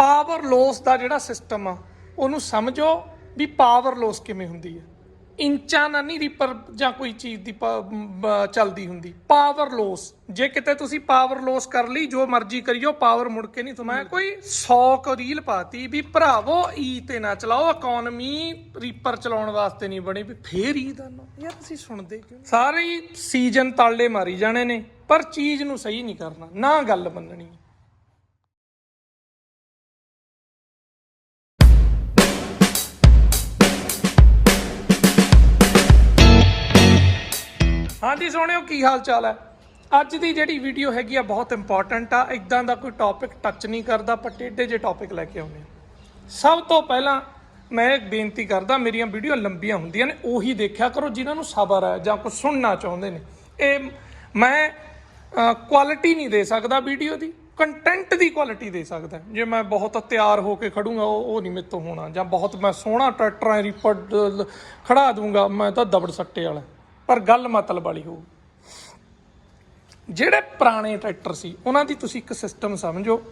Power loss ਦਾ ਜਿਹੜਾ system ਆ ਉਹਨੂੰ ਸਮਝੋ ਵੀ ਪਾਵਰ ਲੋਸ ਕਿਵੇਂ ਹੁੰਦੀ ਹੈ ਇੰਚਾਂ ਨਾਲ ਨਹੀਂ ਰੀਪਰ ਜਾਂ ਕੋਈ ਚੀਜ਼ ਦੀ ਚੱਲਦੀ ਹੁੰਦੀ। ਪਾਵਰ ਲੋਸ ਜੇ ਕਿਤੇ ਤੁਸੀਂ ਪਾਵਰ ਲੋਸ ਕਰ ਲਈ ਜੋ ਮਰਜ਼ੀ ਕਰਿਓ ਪਾਵਰ ਮੁੜ ਕੇ ਨਹੀਂ ਤੁਮਾਂ ਕੋਈ 100 ਕੁ ਰੀਲ ਪਾਤੀ ਵੀ ਭਰਾਵੋ ਈ ਤੇ ਨਾ ਚਲਾਓ ਇਕਨੋਮੀ ਰੀਪਰ ਚਲਾਉਣ ਵਾਸਤੇ ਨਹੀਂ ਬਣੀ ਵੀ ਫੇਰ ਈ ਦਾ ਨਾ। ਯਾਰ ਤੁਸੀਂ ਸੁਣਦੇ ਕਿਉਂ ਸਾਰੇ ਹੀ ਸੀਜ਼ਨ ਤਾਲੇ ਮਾਰੀ ਜਾਣੇ ਨੇ ਪਰ ਚੀਜ਼ ਨੂੰ ਸਹੀ ਨਹੀਂ ਕਰਨਾ ਨਾ ਗੱਲ ਮੰਨਣੀ। ਹਾਂਜੀ ਸੋਹਣਿਓ ਕੀ ਹਾਲ ਚਾਲ ਹੈ? ਅੱਜ ਦੀ ਜਿਹੜੀ ਵੀਡੀਓ ਹੈਗੀ ਆ ਬਹੁਤ ਇੰਪੋਰਟੈਂਟ ਆ। ਇਦਾਂ ਦਾ ਕੋਈ ਟੌਪਿਕ ਟੱਚ ਨਹੀਂ ਕਰਦਾ ਪਰ ਟੇਢੇ ਜੇ ਟੌਪਿਕ ਲੈ ਕੇ ਆਉਂਦੇ ਆ ਸਭ ਤੋਂ ਪਹਿਲਾਂ ਮੈਂ ਬੇਨਤੀ ਕਰਦਾ, ਮੇਰੀਆਂ ਵੀਡੀਓ ਲੰਬੀਆਂ ਹੁੰਦੀਆਂ ਨੇ, ਉਹੀ ਦੇਖਿਆ ਕਰੋ ਜਿਨ੍ਹਾਂ ਨੂੰ ਸਬਰ ਹੈ ਜਾਂ ਕੁਝ ਸੁਣਨਾ ਚਾਹੁੰਦੇ ਨੇ। ਇਹ ਮੈਂ ਕੁਆਲਿਟੀ ਨਹੀਂ ਦੇ ਸਕਦਾ ਵੀਡੀਓ ਦੀ ਕੰਟੈਂਟ ਦੀ ਕੁਆਲਿਟੀ ਦੇ ਸਕਦਾ। ਜੇ ਮੈਂ ਬਹੁਤ ਤਿਆਰ ਹੋ ਕੇ ਖੜੂੰਗਾ, ਉਹ ਉਹ ਨਹੀਂ ਮੇਰੇ ਤੋਂ ਹੋਣਾ। ਜਾਂ ਬਹੁਤ ਮੈਂ ਸੋਹਣਾ ਟਰੈਕਟਰਾਂ ਰਿਪੋਰਟ ਖੜਾ ਦੂੰਗਾ, ਮੈਂ ਤਾਂ ਦਬੜ ਸੱਟੇ ਵਾਲਾ। ਪਰ ਗੱਲ ਮਤਲਬ ਵਾਲੀ ਹੋਊ। ਜਿਹੜੇ ਪੁਰਾਣੇ ਟਰੈਕਟਰ ਸੀ, ਉਹਨਾਂ ਦੀ ਤੁਸੀਂ ਇੱਕ ਸਿਸਟਮ ਸਮਝੋ।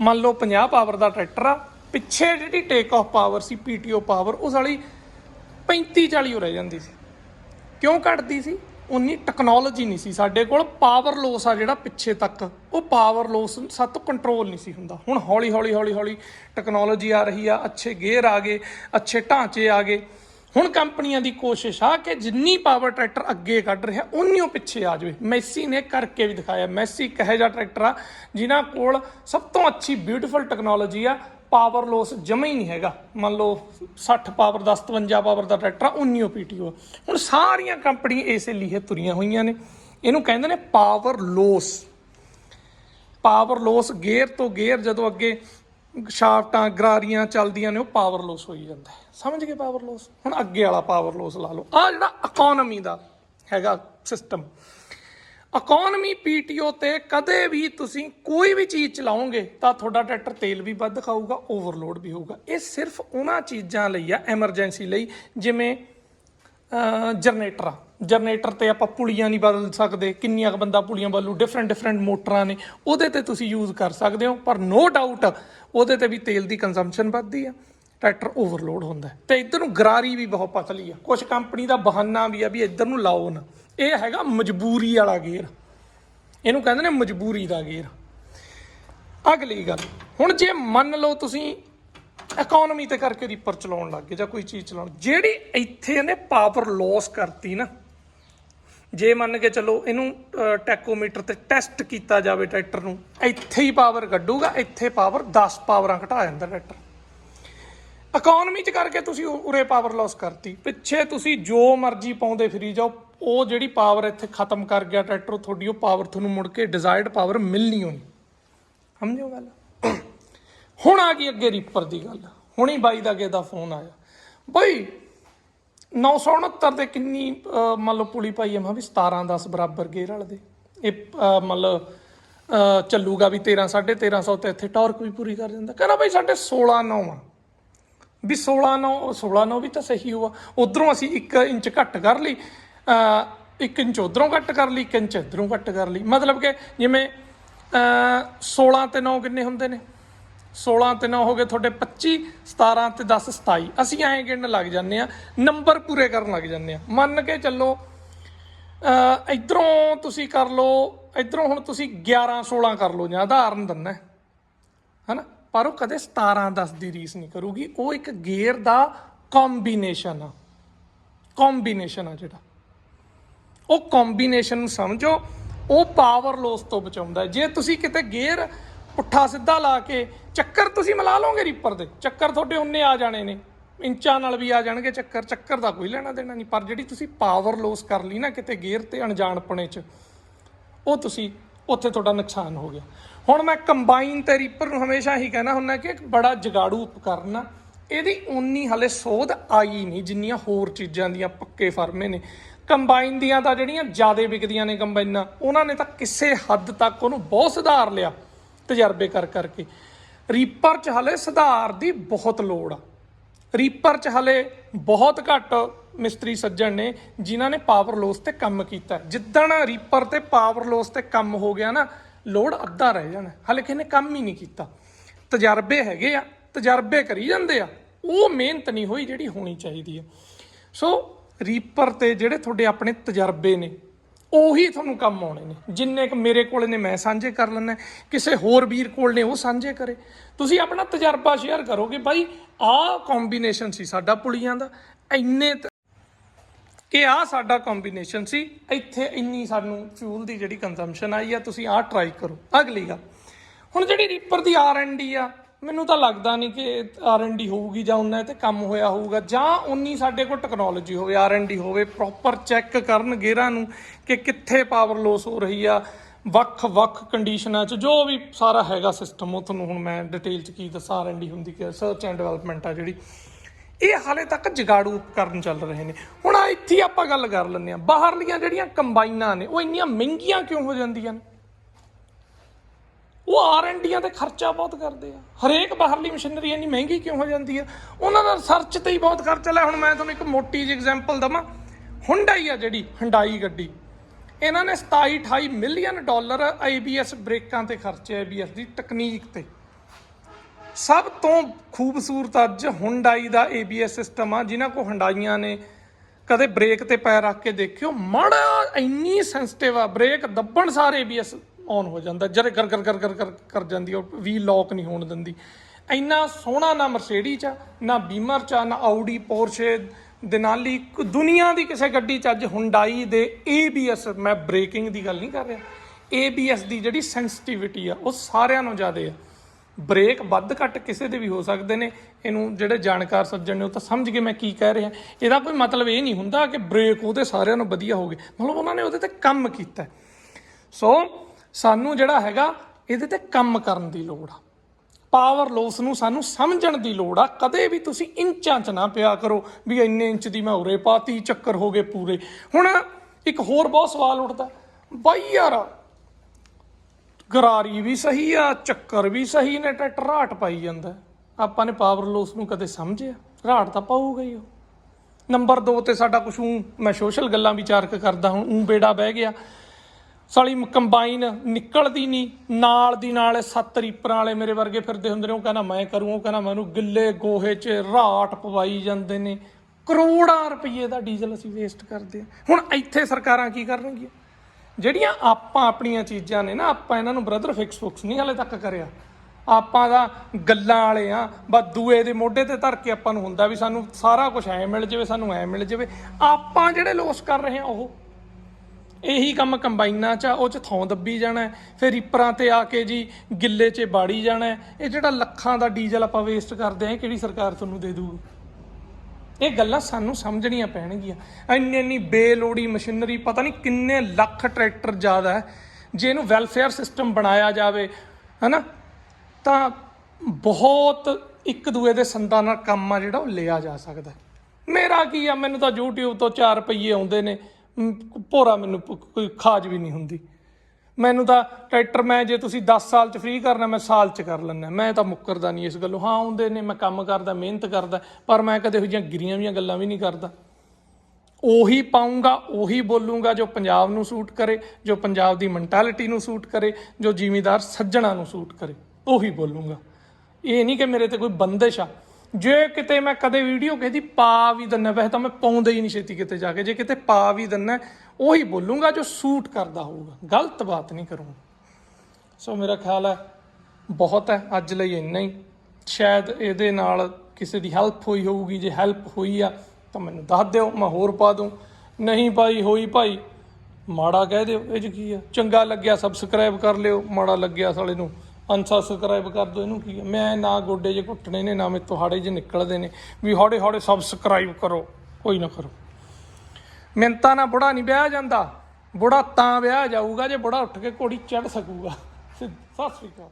ਮੰਨ ਲਓ 50 ਪਾਵਰ ਦਾ ਟਰੈਕਟਰ ਆ, ਪਿੱਛੇ ਜਿਹੜੀ ਟੇਕ ਆਫ ਪਾਵਰ ਸੀ ਪੀਟੀਓ ਪਾਵਰ ਉਹ ਸਾਲੀ 35 40 ਹੋ ਰਹਿ ਜਾਂਦੀ ਸੀ। ਕਿਉਂ ਘਟਦੀ ਸੀ? ਉਨੀ ਟੈਕਨੋਲੋਜੀ ਨਹੀਂ ਸੀ ਸਾਡੇ ਕੋਲ ਪਾਵਰ ਲੋਸ ਆ ਜਿਹੜਾ ਪਿੱਛੇ ਤੱਕ। ਉਹ ਪਾਵਰ ਲੋਸ ਸਤ ਕੰਟਰੋਲ ਨਹੀਂ ਸੀ ਹੁੰਦਾ। ਹੁਣ ਹੌਲੀ ਹੌਲੀ ਹੌਲੀ ਹੌਲੀ ਟੈਕਨੋਲੋਜੀ ਆ ਰਹੀ ਆ, ਅੱਛੇ ਗੇਅਰ ਆ ਗਏ, ਅੱਛੇ ਢਾਂਚੇ ਆ ਗਏ। ਹੁਣ ਕੰਪਨੀਆਂ ਦੀ ਕੋਸ਼ਿਸ਼ ਆ ਕਿ ਜਿੰਨੀ ਪਾਵਰ ਟਰੈਕਟਰ ਅੱਗੇ ਕੱਢ ਰਿਹਾ ਉਨੀ ਉਹ ਪਿੱਛੇ ਆ ਜਾਵੇ। ਮੈਸੀ ਨੇ ਕਰਕੇ ਵੀ ਦਿਖਾਇਆ। ਮੈਸੀ ਇੱਕ ਇਹੋ ਜਿਹਾ ਟਰੈਕਟਰ ਆ, ਜਿਨ੍ਹਾਂ ਕੋਲ ਸਭ ਤੋਂ ਅੱਛੀ ਬਿਊਟੀਫੁਲ ਟੈਕਨੋਲੋਜੀ ਆ ਪਾਵਰ ਲੋਸ ਜਮਾ ਹੀ ਨਹੀਂ ਹੈਗਾ। ਮੰਨ ਲਓ 60 ਪਾਵਰ ਦਾ 57 ਪਾਵਰ ਦਾ ਟਰੈਕਟਰ ਆ 19 ਪੀਟੀਓ ਹੁਣ ਸਾਰੀਆਂ ਕੰਪਨੀ ਇਸੇ ਲਈ ਤੁਰੀਆਂ ਹੋਈਆਂ ਨੇ। ਇਹਨੂੰ ਕਹਿੰਦੇ ਨੇ power loss power loss gear ਤੋਂ ਗੇਅਰ ਜਦੋਂ ਅੱਗੇ ਸ਼ਾਫਟਾਂ ਗਰਾਰੀਆਂ ਚੱਲਦੀਆਂ ਨੇ, ਉਹ ਪਾਵਰ ਲੋਸ ਹੋਈ ਜਾਂਦਾ ਸਮਝ ਗਏ ਪਾਵਰ ਲੋਸ ਹੁਣ ਅੱਗੇ ਵਾਲਾ ਪਾਵਰ ਲੋਸ ਲਾ ਲਓ। ਆ ਜਿਹੜਾ ਇਕਨੋਮੀ ਦਾ ਹੈਗਾ ਸਿਸਟਮ ਇਕਨੋਮੀ ਪੀਟੀਓ ਤੇ ਕਦੇ ਵੀ ਤੁਸੀਂ ਕੋਈ ਵੀ ਚੀਜ਼ ਚਲਾਓਗੇ, ਤਾਂ ਤੁਹਾਡਾ ਟਰੈਕਟਰ ਤੇਲ ਵੀ ਵੱਧ ਖਾਊਗਾ ਓਵਰਲੋਡ ਵੀ ਹੋਊਗਾ। ਇਹ ਸਿਰਫ ਉਹਨਾਂ ਚੀਜ਼ਾਂ ਲਈ ਆ ਐਮਰਜੈਂਸੀ ਲਈ, ਜਿਵੇਂ ਜਨਰੇਟਰ ਆ। ਜਨਰੇਟਰ ਤੇ ਆਪਾਂ ਪੁਲੀਆਂ ਨਹੀਂ ਬਦਲ ਸਕਦੇ, ਕਿੰਨੀਆਂ ਕੁ ਬੰਦਾ ਪੁਲੀਆਂ ਬਦਲੂ ਡਿਫਰੈਂਟ ਡਿਫਰੈਂਟ ਮੋਟਰਾਂ ਨੇ, ਉਹਦੇ ਤੇ ਤੁਸੀਂ ਯੂਜ਼ ਕਰ ਸਕਦੇ ਹੋ, ਪਰ ਨੋ ਡਾਊਟ ਉਹਦੇ ਤੇ ਵੀ ਤੇਲ ਦੀ ਕੰਜ਼ੰਪਸ਼ਨ ਵੱਧਦੀ ਆ ਟਰੈਕਟਰ ਓਵਰਲੋਡ ਹੁੰਦਾ ਹੈ। ਤੇ ਇੱਧਰ ਨੂੰ ਗਰਾਰੀ ਵੀ ਬਹੁਤ ਪਤਲੀ ਆ। ਕੁਝ ਕੰਪਨੀ ਦਾ ਬਹਾਨਾ ਵੀ ਆ ਵੀ ਇੱਧਰ ਨੂੰ ਲਾਓ ਨਾ। ਇਹ ਹੈਗਾ ਮਜਬੂਰੀ ਵਾਲਾ ਗੇਅਰ ਇਹਨੂੰ ਕਹਿੰਦੇ ਨੇ ਮਜਬੂਰੀ ਦਾ ਗੇਅਰ ਅਗਲੀ ਗੱਲ, ਹੁਣ ਜੇ ਮੰਨ ਲਓ ਤੁਸੀਂ ਇਕਨੋਮੀ ਤੇ ਕਰਕੇ ਰੀਪਰ ਚਲਾਉਣ ਲੱਗ ਗਏ ਜਾਂ ਕੋਈ ਚੀਜ਼ ਚਲਾਉਣ, ਜਿਹੜੀ ਇੱਥੇ ਨੇ ਪਾਵਰ ਲਾਸ ਕਰਤੀ ਨਾ ਜੇ ਮੰਨ ਕੇ ਚੱਲੋ ਇਹਨੂੰ ਟੈਕੋਮੀਟਰ ਤੇ ਟੈਸਟ ਕੀਤਾ ਜਾਵੇ ਟਰੈਕਟਰ ਨੂੰ, ਇੱਥੇ ਹੀ ਪਾਵਰ ਕੱਢੂਗਾ, ਇੱਥੇ ਪਾਵਰ 10 ਪਾਵਰਾਂ ਘਟਾ ਜਾਂਦਾ ਟਰੈਕਟਰ। ਇਕਨੋਮੀ ਚ ਕਰਕੇ ਤੁਸੀਂ ਉਰੇ ਪਾਵਰ ਲਾਸ ਕਰਤੀ। ਪਿੱਛੇ ਤੁਸੀਂ ਜੋ ਮਰਜ਼ੀ ਪਾਉਂਦੇ ਫਰੀ ਜਾਓ, ਉਹ ਜਿਹੜੀ ਪਾਵਰ ਇੱਥੇ ਖਤਮ ਕਰ ਗਿਆ ਟਰੈਕਟਰ ਤੁਹਾਡੀ ਉਹ ਪਾਵਰ ਤੁਹਾਨੂੰ ਮੁੜ ਕੇ ਡਿਜ਼ਾਇਰਡ ਪਾਵਰ ਮਿਲਣੀ ਹੋਣੀ। ਸਮਝੋ ਗੱਲ? ਹੁਣ ਆ ਗਈ ਅੱਗੇ ਰੀਪਰ ਦੀ ਗੱਲ। ਹੁਣੀ ਬਾਈ ਦਾ ਕਿਸੇ ਦਾ ਫੋਨ ਆਇਆ। ਬਈ 969 ਤੇ ਕਿੰਨੀ ਅਹ, ਮੰਨ ਲਓ ਪੁਲੀ ਪਾਈ ਹੈ ਮੈਂ ਵੀ 17 10 ਬਰਾਬਰ ਗੇਅਰ ਵਾਲੇ ਦੇ। ਇਹ ਅਹ, ਮੰਨ ਲਓ ਅਹ, ਚੱਲੂਗਾ ਵੀ 13 1350 ਤੇ ਇੱਥੇ ਟਾਰਕ ਵੀ ਪੂਰੀ ਕਰ ਜਾਂਦਾ ਕਹਿੰਦਾ ਬਈ ਸਾਡੇ 16 9 ਆ। ਵੀ 16 9 16 9 ਵੀ ਤਾਂ ਸਹੀ ਹੋਆ ਉਧਰੋਂ ਅਸੀਂ 1 ਇੰਚ ਘੱਟ ਕਰ ਲਈ ਅ 1 ਇੰਚ ਉਧਰੋਂ ਘੱਟ ਕਰ ਲਈ 1 ਇੰਚ ਇਧਰੋਂ ਘੱਟ ਕਰ ਲਈ। ਮਤਲਬ ਕਿ ਜਿਵੇਂ ਅ 16 ਤੇ 9 ਕਿੰਨੇ ਹੁੰਦੇ ਨੇ? 16 ਤੇ 9 ਹੋ ਗਏ ਤੁਹਾਡੇ 25 17 ਤੇ 10 27 ਅਸੀਂ ਐਂ ਗਿਣਨ ਲੱਗ ਜਾਂਦੇ ਆ ਨੰਬਰ ਪੂਰੇ ਕਰਨ ਲੱਗ ਜਾਂਦੇ ਆ ਮੰਨ ਕੇ ਚੱਲੋ ਅ ਇਧਰੋਂ ਤੁਸੀਂ ਕਰ ਲਓ, ਇਧਰੋਂ ਹੁਣ ਤੁਸੀਂ 11 16 ਕਰ ਲਓ, ਜਾਂ ਉਦਾਹਰਨ ਦਿੰਨਾ ਹੈ। ਹਨਾ? ਪਰ ਉਹ ਕਦੇ 17 10 ਦੀ ਰੀਸ ਨਹੀਂ ਕਰੂਗੀ। ਉਹ ਇੱਕ ਗੇਅਰ ਦਾ ਕੰਬੀਨੇਸ਼ਨ ਆ। ਕੰਬੀਨੇਸ਼ਨ ਆ ਜਿਹੜਾ। ਉਹ ਕੰਬੀਨੇਸ਼ਨ ਨੂੰ ਸਮਝੋ, ਉਹ ਪਾਵਰ ਲੋਸ ਤੋਂ ਬਚਾਉਂਦਾ ਜੇ ਤੁਸੀਂ ਕਿਤੇ ਗੇਅਰ ਪੁੱਠਾ ਸਿੱਧਾ ਲਾ ਕੇ ਚੱਕਰ ਤੁਸੀਂ ਮਿਲਾ ਲਓਗੇ ਰੀਪਰ ਦੇ। ਚੱਕਰ ਤੁਹਾਡੇ ਉਹਨੇ ਆ ਜਾਣੇ ਨੇ। ਇੰਚਾਂ ਨਾਲ ਵੀ ਆ ਜਾਣਗੇ ਚੱਕਰ। ਚੱਕਰ ਦਾ ਕੋਈ ਲੈਣਾ ਦੇਣਾ ਨਹੀਂ। ਪਰ ਜਿਹੜੀ ਤੁਸੀਂ ਪਾਵਰ ਲੋਸ ਕਰ ਲਈ ਨਾ ਕਿਤੇ ਗੇਅਰ ਤੇ ਅਣਜਾਣਪਣੇ 'ਚ, ਉਹ ਤੁਸੀਂ ਉੱਥੇ ਤੁਹਾਡਾ ਨੁਕਸਾਨ ਹੋ ਗਿਆ। ਹੁਣ ਮੈਂ ਕੰਬਾਈਨ ਤੇ ਰੀਪਰ ਨੂੰ ਹਮੇਸ਼ਾ ਹੀ ਕਹਿਣਾ ਹੁੰਦਾ ਕਿ ਇੱਕ ਬੜਾ ਜਗਾੜੂ ਉਪਕਰਨ ਆ। ਇਹਦੀ ਉਨੀ ਹਲੇ ਸੋਧ ਆਈ ਨਹੀਂ, ਜਿੰਨੀਆਂ ਹੋਰ ਚੀਜ਼ਾਂ ਦੀਆਂ ਪੱਕੇ ਫਰਮੇ ਨੇ। ਕੰਬਾਈਨ ਦੀਆਂ ਤਾਂ ਜਿਹੜੀਆਂ ਜ਼ਿਆਦਾ ਵਿਕਦੀਆਂ ਨੇ ਕੰਬਾਈਨਾਂ, ਉਹਨਾਂ ਨੇ ਤਾਂ ਕਿਸੇ ਹੱਦ ਤੱਕ ਉਹਨੂੰ ਬਹੁਤ ਸੁਧਾਰ ਲਿਆ। ਤਜਰਬੇ ਕਰ ਕਰਕੇ। ਰੀਪਰ 'ਚ ਹਲੇ ਸੁਧਾਰ ਦੀ ਬਹੁਤ ਲੋੜ ਆ। ਰੀਪਰ 'ਚ ਹਲੇ ਬਹੁਤ ਘੱਟ ਮਿਸਤਰੀ ਸੱਜਣ ਨੇ, ਜਿਨ੍ਹਾਂ ਨੇ ਪਾਵਰ ਲੋਸ ਤੇ ਕੰਮ ਕੀਤਾ। ਜਿੱਦਣ ਰੀਪਰ ਤੇ ਪਾਵਰ ਲੋਸ ਤੇ ਕੰਮ ਹੋ ਗਿਆ ਨਾ ਲੋਡ ਅੱਧਾ ਰਹਿ ਜਾਣਾ। ਹਲੇ ਕਿਸੇ ਨੇ ਕੰਮ ਹੀ ਨਹੀਂ ਕੀਤਾ। ਤਜਰਬੇ ਹੈਗੇ ਆ, ਤਜਰਬੇ ਕਰੀ ਜਾਂਦੇ ਆ। ਉਹ ਮਿਹਨਤ ਨਹੀਂ ਹੋਈ ਜਿਹੜੀ ਹੋਣੀ ਚਾਹੀਦੀ ਆ। ਸੋ ਰੀਪਰ ਤੇ ਜਿਹੜੇ ਤੁਹਾਡੇ ਆਪਣੇ ਤਜਰਬੇ ਨੇ ਉਹੀ ਤੁਹਾਨੂੰ ਕੰਮ ਆਉਣੇ ਨੇ। ਜਿੰਨੇ ਕ ਮੇਰੇ ਕੋਲ ਨੇ, ਮੈਂ ਸਾਂਝੇ ਕਰ ਲੈਣਾ ਕਿਸੇ ਹੋਰ ਵੀਰ ਕੋਲ ਨੇ, ਉਹ ਸਾਂਝੇ ਕਰੇ। ਤੁਸੀਂ ਆਪਣਾ ਤਜਰਬਾ ਸ਼ੇਅਰ ਕਰੋਗੇ ਬਾਈ ਆਹ ਕੰਬੀਨੇਸ਼ਨ ਸੀ ਸਾਡਾ ਪੁਲੀਆਂ ਦਾ। ਇੰਨੇ ਕਿ ਆ ਸਾਡਾ ਕੰਬੀਨੇਸ਼ਨ ਸੀ। ਇੱਥੇ ਇੰਨੀ ਸਾਨੂੰ ਫਿਊਲ ਦੀ ਜਿਹੜੀ ਕੰਜ਼ੰਪਸ਼ਨ ਆਈ ਆ, ਤੁਸੀਂ ਆਹ ਟਰਾਈ ਕਰੋ। ਅਗਲੀ ਗੱਲ। ਹੁਣ ਜਿਹੜੀ ਰੀਪਰ ਦੀ ਆਰ ਐਨ ਡੀ ਆ ਮੈਨੂੰ ਤਾਂ ਲੱਗਦਾ ਨਹੀਂ ਕਿ ਆਰ ਐਨ ਡੀ ਹੋਊਗੀ ਜਾਂ ਉਹਨਾਂ ਤੇ ਕੰਮ ਹੋਇਆ ਹੋਊਗਾ, ਜਾਂ ਉਨੀ ਸਾਡੇ ਕੋਲ ਟੈਕਨੋਲੋਜੀ ਹੋਵੇ ਆਰ ਐਨ ਡੀ ਹੋਵੇ ਪ੍ਰੋਪਰ ਚੈੱਕ ਕਰਨ ਗੇਅਰਾਂ ਨੂੰ ਕਿ ਕਿੱਥੇ ਪਾਵਰ ਲੋਸ ਹੋ ਰਹੀ ਆ ਵੱਖ-ਵੱਖ ਕੰਡੀਸ਼ਨਾਂ 'ਚ, ਜੋ ਵੀ ਸਾਰਾ ਹੈਗਾ ਸਿਸਟਮ ਉਹ ਤੁਹਾਨੂੰ ਹੁਣ ਮੈਂ ਡਿਟੇਲ 'ਚ ਕੀ ਦੱਸਾਂ ਆਰ ਐਨ ਡੀ ਹੁੰਦੀ ਕਿ ਸਰਚ ਐਂਡ ਡਿਵੈਲਪਮੈਂਟ ਆ ਜਿਹੜੀ। ਇਹ ਹਾਲੇ ਤੱਕ ਜਗਾੜੂ ਉਪਕਰਨ ਚੱਲ ਰਹੇ ਨੇ। ਹੁਣ ਆ ਇੱਥੇ ਆਪਾਂ ਗੱਲ ਕਰ ਲੈਂਦੇ ਆ ਬਾਹਰਲੀਆਂ ਜਿਹੜੀਆਂ ਕੰਬਾਈਨਾਂ ਨੇ, ਉਹ ਇੰਨੀਆਂ ਮਹਿੰਗੀਆਂ ਕਿਉਂ ਹੋ ਜਾਂਦੀਆਂ ਨੇ? ਉਹ ਆਰ ਐਨ ਡੀਆਂ ਤੇ ਖਰਚਾ ਬਹੁਤ ਕਰਦੇ ਆ। ਹਰੇਕ ਬਾਹਰਲੀ ਮਸ਼ੀਨਰੀ ਇੰਨੀ ਮਹਿੰਗੀ ਕਿਉਂ ਹੋ ਜਾਂਦੀ ਆ? ਉਹਨਾਂ ਦਾ ਰਿਸਰਚ ਤੇ ਹੀ ਬਹੁਤ ਖਰਚਾ ਲੈ ਹੁਣ ਮੈਂ ਤੁਹਾਨੂੰ ਇੱਕ ਮੋਟੀ ਜਿਹੀ ਐਗਜ਼ਾਮਪਲ ਦਵਾਂ। ਹੁੰਡਾਈ ਆ ਜਿਹੜੀ ਹੰਡਾਈ ਗੱਡੀ। ਇਹਨਾਂ ਨੇ 27 28 ਮਿਲੀਅਨ ਡਾਲਰ ABS ਬ੍ਰੇਕਾਂ ਤੇ ਖਰਚੇ ABS ਦੀ ਟੈਕਨੀਕ ਤੇ। ਸਭ ਤੋਂ ਖੂਬਸੂਰਤ ਅੱਜ ਹੁੰਡਾਈ ਦਾ ABS ਸਿਸਟਮ ਆ, ਜਿਨ੍ਹਾਂ ਕੋ ਹੰਡਾਈਆਂ ਨੇ ਕਦੇ ਬ੍ਰੇਕ ਤੇ ਪੈਰ ਰੱਖ ਕੇ ਦੇਖਿਓ। ਮਾੜਾ, ਇੰਨੀ ਸੈਂਸਿਟਿਵ ਆ, ਬ੍ਰੇਕ ਦੱਬਣ ਸਾਰ ABS ਔਨ ਹੋ ਜਾਂਦਾ ਜਰੇ ਗਰ ਗਰ ਕਰ ਗਰ ਕਰ ਜਾਂਦੀ ਉਹ ਵੀ ਲੌਕ ਨਹੀਂ ਹੋਣ ਦਿੰਦੀ। ਇੰਨਾ ਸੋਹਣਾ ਨਾ ਮਰਸੀਡੀ ਚ ਆ, ਨਾ ਬੀਮਰ ਚ ਆ, ਨਾ ਆਊਡੀ ਪੋਰਸ਼ੇ ਦੇਨਾਲੀ ਕ- ਦੁਨੀਆ ਦੀ ਕਿਸੇ ਗੱਡੀ ਚ ਅੱਜ ਹੁੰਡਾਈ ਦੇ ABS ਮੈਂ ਬ੍ਰੇਕਿੰਗ ਦੀ ਗੱਲ ਨਹੀਂ ਕਰ ਰਿਹਾ। ABS ਦੀ ਜਿਹੜੀ ਸੈਂਸਿਟੀਵਿਟੀ ਆ ਉਹ ਸਾਰਿਆਂ ਨੂੰ ਜ਼ਿਆਦਾ ਆ। ਬ੍ਰੇਕ ਵੱਧ ਘੱਟ ਕਿਸੇ ਦੇ ਵੀ ਹੋ ਸਕਦੇ ਨੇ ਇਹਨੂੰ ਜਿਹੜੇ ਜਾਣਕਾਰ ਸੱਜਣ ਨੇ ਉਹ ਤਾਂ ਸਮਝ ਗਏ ਮੈਂ ਕੀ ਕਹਿ ਰਿਹਾ। ਇਹਦਾ ਕੋਈ ਮਤਲਬ ਇਹ ਨਹੀਂ ਹੁੰਦਾ ਕਿ ਬ੍ਰੇਕ ਉਹਦੇ ਸਾਰਿਆਂ ਨੂੰ ਵਧੀਆ ਹੋਗੇ ਮਤਲਬ ਉਹਨਾਂ ਨੇ ਉਹਦੇ ਤੇ ਕੰਮ ਕੀਤਾ। ਸੋ ਸਾਨੂੰ ਜਿਹੜਾ ਹੈਗਾ, ਇਹਦੇ ਤੇ ਕੰਮ ਕਰਨ ਦੀ ਲੋੜ ਆ। ਪਾਵਰ ਲੋਸ ਨੂੰ ਸਾਨੂੰ ਸਮਝਣ ਦੀ ਲੋੜ ਆ। ਕਦੇ ਵੀ ਤੁਸੀਂ ਇੰਚਾਂ 'ਚ ਨਾ ਪਿਆ ਕਰੋ ਵੀ ਇੰਨੇ ਇੰਚ ਦੀ ਮੈਂ ਉਰੇ ਪਾਤੀ, ਚੱਕਰ ਹੋ ਗਏ ਪੂਰੇ। ਹੁਣ ਇੱਕ ਹੋਰ ਬਹੁਤ ਸਵਾਲ ਉੱਠਦਾ। ਬਾਈ ਯਾਰ, ਗਰਾਰੀ ਵੀ ਸਹੀ ਆ, ਚੱਕਰ ਵੀ ਸਹੀ ਨੇ, ਟਰੈਕਟਰ ਰਾਟ ਪਾਈ ਜਾਂਦਾ। ਆਪਾਂ ਨੇ ਪਾਵਰ ਲੋਸ ਨੂੰ ਕਦੇ ਸਮਝਿਆ? ਰਾਟ ਤਾਂ ਪਾਊਗਾ ਹੀ ਉਹ। ਨੰਬਰ 2 ਤੇ ਸਾਡਾ ਕੁਛ ਊਂ, ਮੈਂ ਸੋਸ਼ਲ ਗੱਲਾਂ ਵਿਚਾਰਕ ਕਰਦਾ ਹੁਣ ਊਂ ਬੇੜਾ ਬਹਿ ਗਿਆ। ਸਾਲੀ ਕੰਬਾਈਨ ਨਿਕਲਦੀ ਨਹੀਂ, ਨਾਲ ਦੀ ਨਾਲ ਸੱਤ ਰੀਪਰਾਂ ਵਾਲੇ ਮੇਰੇ ਵਰਗੇ ਫਿਰਦੇ ਹੁੰਦੇ ਨੇ, ਉਹ ਕਹਿੰਦਾ, ਮੈਂ ਕਰੂੰ, ਉਹ ਕਹਿੰਦਾ ਮੈਨੂੰ ਗਿੱਲੇ ਗੋਹੇ 'ਚ ਰਾਟ ਪਵਾਈ ਜਾਂਦੇ ਨੇ। ਕਰੋੜਾਂ ਰੁਪਏ ਦਾ ਡੀਜ਼ਲ ਅਸੀਂ ਵੇਸਟ ਕਰਦੇ ਹਾਂ। ਹੁਣ ਇੱਥੇ ਸਰਕਾਰਾਂ ਕੀ ਕਰਨਗੀਆਂ? ਜਿਹੜੀਆਂ ਆਪਾਂ ਆਪਣੀਆਂ ਚੀਜ਼ਾਂ ਨੇ ਨਾ, ਆਪਾਂ ਇਹਨਾਂ ਨੂੰ ਬ੍ਰਦਰ ਫਿਕਸ ਫੁਕਸ ਨਹੀਂ ਹਲੇ ਤੱਕ ਕਰਿਆ। ਆਪਾਂ ਦਾ ਗੱਲਾਂ ਵਾਲੇ ਆ ਬਸ ਦੂਏ ਦੇ ਮੋਢੇ ਤੇ ਧਰ ਕੇ ਆਪਾਂ ਨੂੰ ਹੁੰਦਾ ਵੀ ਸਾਨੂੰ ਸਾਰਾ ਕੁਝ ਐ ਮਿਲ ਜਾਵੇ, ਸਾਨੂੰ ਐ ਮਿਲ ਜਾਵੇ। ਆਪਾਂ ਜਿਹੜੇ ਲੋਸ ਕਰ ਰਹੇ ਆ ਉਹ ਇਹੀ ਕੰਮ ਕੰਬਾਈਨਾਂ 'ਚ ਆ, ਉਹ 'ਚ ਥੋਂ ਦੱਬੀ ਜਾਣਾ ਫਿਰ ਰੀਪਰਾਂ ਤੇ ਆ ਕੇ ਜੀ ਗਿੱਲੇ 'ਚ ਬਾੜੀ ਜਾਣਾ ਇਹ ਜਿਹੜਾ ਲੱਖਾਂ ਦਾ ਡੀਜ਼ਲ ਆਪਾਂ ਵੇਸਟ ਕਰਦੇ ਆ ਇਹ ਕਿਹੜੀ ਸਰਕਾਰ ਤੁਹਾਨੂੰ ਦੇ ਦੂਗੀ ਇਹ ਗੱਲਾਂ ਸਾਨੂੰ ਸਮਝਣੀਆਂ ਪੈਣਗੀਆਂ। ਇੰਨੀ ਇੰਨੀ ਬੇਲੋੜੀ ਮਸ਼ੀਨਰੀ ਪਤਾ ਨਹੀਂ ਕਿੰਨੇ ਲੱਖ ਟਰੈਕਟਰ ਜ਼ਿਆਦਾ ਹੈ ਜੇ ਇਹਨੂੰ ਵੈਲਫੇਅਰ ਸਿਸਟਮ ਬਣਾਇਆ ਜਾਵੇ ਹਨਾ? ਤਾਂ ਬਹੁਤ ਇੱਕ ਦੂਏ ਦੇ ਸੰਦਾਂ ਨਾਲ ਕੰਮ ਆ ਜਿਹੜਾ ਉਹ ਲਿਆ ਜਾ ਸਕਦਾ ਮੇਰਾ ਕੀ ਆ ਮੈਨੂੰ ਤਾਂ YouTube ਤੋਂ 4 ਰੁਪਏ ਆਉਂਦੇ ਨੇ। ਭੋਰਾ ਮੈਨੂੰ ਪ- ਕੋਈ ਖਾਜ ਵੀ ਨਹੀਂ ਹੁੰਦੀ। ਮੈਨੂੰ ਤਾਂ ਟਰੈਕਟਰ ਮੈਂ ਜੇ ਤੁਸੀਂ 10 ਸਾਲ ਚ ਫ੍ਰੀ ਕਰਨਾ, ਮੈਂ ਸਾਲ ਚ ਕਰ ਲੈਣਾ ਮੈਂ ਤਾਂ ਮੁੱਕਰਦਾ ਨਹੀਂ ਇਸ ਗੱਲੋਂ। ਹਾਂ, ਆਉਂਦੇ ਨੇ, ਮੈਂ ਕੰਮ ਕਰਦਾ, ਮਿਹਨਤ ਕਰਦਾ, ਪਰ ਮੈਂ ਕਦੇ ਇਹੋ ਜਿਹੀਆਂ ਗਿਰੀਆਂ ਵੀਆਂ ਗੱਲਾਂ ਵੀ ਨਹੀਂ ਕਰਦਾ। ਉਹੀ ਪਾਉਂਗਾ, ਉਹੀ ਬੋਲੂੰਗਾ ਜੋ ਪੰਜਾਬ ਨੂੰ ਸੂਟ ਕਰੇ, ਜੋ ਪੰਜਾਬ ਦੀ ਮੈਂਟੈਲਿਟੀ ਨੂੰ ਸੂਟ ਕਰੇ, ਜੋ ਜ਼ਿਮੀਦਾਰ ਸੱਜਣਾ ਨੂੰ ਸੂਟ ਕਰੇ। ਉਹੀ ਬੋਲੂੰਗਾ। ਇਹ ਨਹੀਂ ਕਿ ਮੇਰੇ ਤੇ ਕੋਈ ਬੰਦਿਸ਼ ਆ। ਜੇ ਕਿਤੇ ਮੈਂ ਕਦੇ ਵੀਡੀਓ ਕਿਸੇ ਪਾ ਵੀ ਦਿੰਨਾ, ਵੈਸੇ ਤਾਂ ਮੈਂ ਪਾਉਂਦਾ ਹੀ ਨਹੀਂ ਛੇਤੀ ਕਿਤੇ ਜਾ ਕੇ। ਜੇ ਕਿਤੇ ਪਾ ਵੀ ਦਿੰਨਾ, ਉਹੀ ਬੋਲੂੰਗਾ ਜੋ ਸੂਟ ਕਰਦਾ ਹੋਊਗਾ। ਗਲਤ ਬਾਤ ਨਹੀਂ ਕਰੂੰਗਾ। ਸੋ ਮੇਰਾ ਖਿਆਲ ਹੈ, ਬਹੁਤ ਹੈ, ਅੱਜ ਲਈ ਇੰਨਾ ਹੀ। ਸ਼ਾਇਦ ਇਹਦੇ ਨਾਲ ਕਿਸੇ ਦੀ ਹੈਲਪ ਹੋਈ ਹੋਊਗੀ, ਜੇ ਹੈਲਪ ਹੋਈ ਆ, ਤਾਂ ਮੈਨੂੰ ਦੱਸ ਦਿਓ, ਮੈਂ ਹੋਰ ਪਾ ਦੂੰ। ਨਹੀਂ ਭਾਈ, ਹੋਈ ਭਾਈ, ਮਾੜਾ ਕਹਿ ਦਿਓ, ਇਹ 'ਚ ਕੀ ਆ? ਚੰਗਾ ਲੱਗਿਆ ਸਬਸਕ੍ਰਾਈਬ ਕਰ ਲਿਓ, ਮਾੜਾ ਲੱਗਿਆ ਸਾਲੇ ਨੂੰ। ਅਨਸਬਸਕ੍ਰਾਈਬ ਕਰ ਦਿਓ ਇਹਨੂੰ ਕੀ ਹੈ ਮੈਂ ਨਾ ਗੋਡੇ ਜੇ ਘੁੱਟਣੇ ਨੇ, ਨਾ ਮੇਰੇ ਤੋਂ ਹਾੜੇ ਜੇ ਨਿਕਲਦੇ ਨੇ। ਵੀ ਹੌੜੇ ਹੌੜੇ ਸਬਸਕ੍ਰਾਈਬ ਕਰੋ, ਕੋਈ ਨਾ ਕਰੋ। ਮਿੰਤਾ ਨਾ ਬੁੜਾ ਨਹੀਂ ਵਿਆਹ ਜਾਂਦਾ। ਬੁੜਾ ਤਾਂ ਵਿਆਹ ਜਾਊਗਾ, ਜੇ ਬੁੜਾ ਉੱਠ ਕੇ ਘੋੜੀ ਚੜ ਸਕੂਗਾ। ਸਿੱਧ ਸਤਿ ਸ੍ਰੀ ਅਕਾਲ।